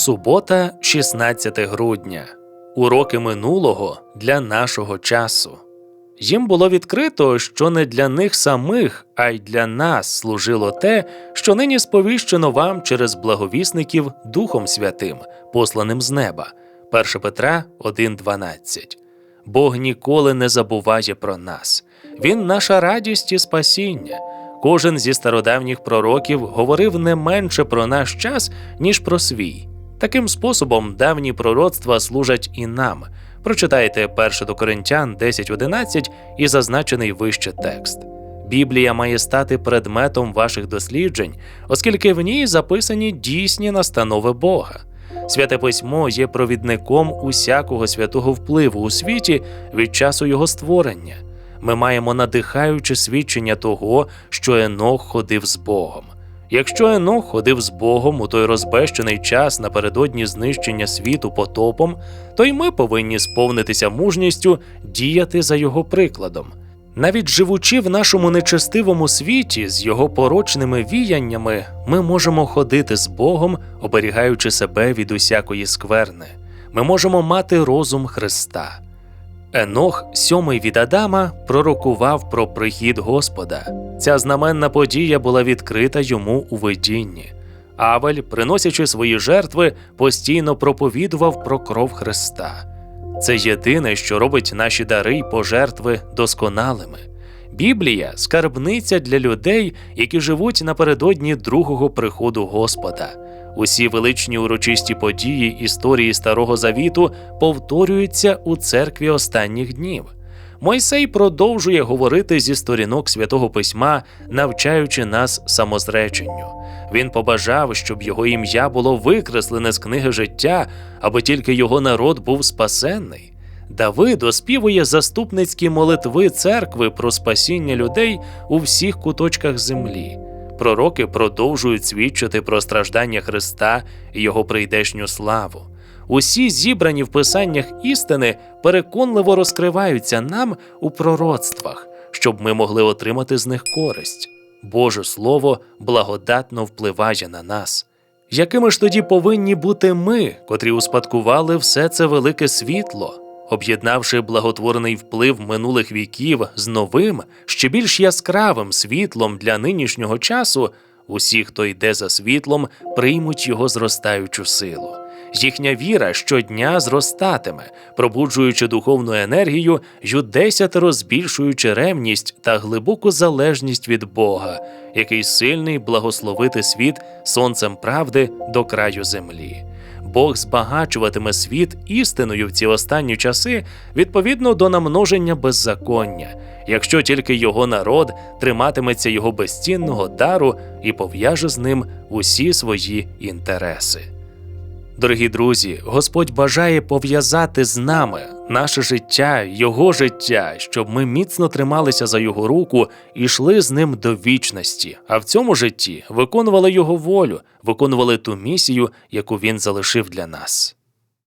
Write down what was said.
Субота, 16 грудня. Уроки минулого для нашого часу. Їм було відкрито, що не для них самих, а й для нас служило те, що нині сповіщено вам через благовісників Духом Святим, посланим з неба. 1 Петра 1.12. Бог ніколи не забуває про нас. Він наша радість і спасіння. Кожен зі стародавніх пророків говорив не менше про наш час, ніж про свій. Таким способом давні пророцтва служать і нам. Прочитайте 1 до Коринтян 10.11 і зазначений вище текст. Біблія має стати предметом ваших досліджень, оскільки в ній записані дійсні настанови Бога. Святе письмо є провідником усякого святого впливу у світі від часу його створення. Ми маємо надихаюче свідчення того, що Енох ходив з Богом. Якщо Енох ходив з Богом у той розбещений час напередодні знищення світу потопом, то й ми повинні сповнитися мужністю діяти за його прикладом. Навіть живучи в нашому нечестивому світі з його порочними віяннями, ми можемо ходити з Богом, оберігаючи себе від усякої скверни. Ми можемо мати розум Христа. Енох, сьомий від Адама, пророкував про прихід Господа. Ця знаменна подія була відкрита йому у видінні. Авель, приносячи свої жертви, постійно проповідував про кров Христа. Це єдине, що робить наші дари й пожертви досконалими. Біблія скарбниця для людей, які живуть напередодні другого приходу Господа. Усі величні урочисті події історії Старого Завіту повторюються у церкві останніх днів. Мойсей продовжує говорити зі сторінок святого письма, навчаючи нас самозреченню. Він побажав, щоб його ім'я було викреслене з книги життя, аби тільки його народ був спасенний. Давид оспівує заступницькі молитви церкви про спасіння людей у всіх куточках землі. Пророки продовжують свідчити про страждання Христа і його прийдешню славу. Усі зібрані в писаннях істини переконливо розкриваються нам у пророцтвах, щоб ми могли отримати з них користь. Боже Слово благодатно впливає на нас. Якими ж тоді повинні бути ми, котрі успадкували все це велике світло, об'єднавши благотворний вплив минулих віків з новим, ще більш яскравим світлом для нинішнього часу, усі, хто йде за світлом, приймуть його зростаючу силу. Їхня віра щодня зростатиме, пробуджуючи духовну енергію й десятеро збільшуючи ревність та глибоку залежність від Бога, який сильний благословити світ сонцем правди до краю землі. Бог збагачуватиме світ істиною в ці останні часи відповідно до намноження беззаконня, якщо тільки його народ триматиметься його безцінного дару і пов'яже з ним усі свої інтереси. Дорогі друзі, Господь бажає пов'язати з нами наше життя, Його життя, щоб ми міцно трималися за Його руку і йшли з ним до вічності, а в цьому житті виконували Його волю, виконували ту місію, яку Він залишив для нас.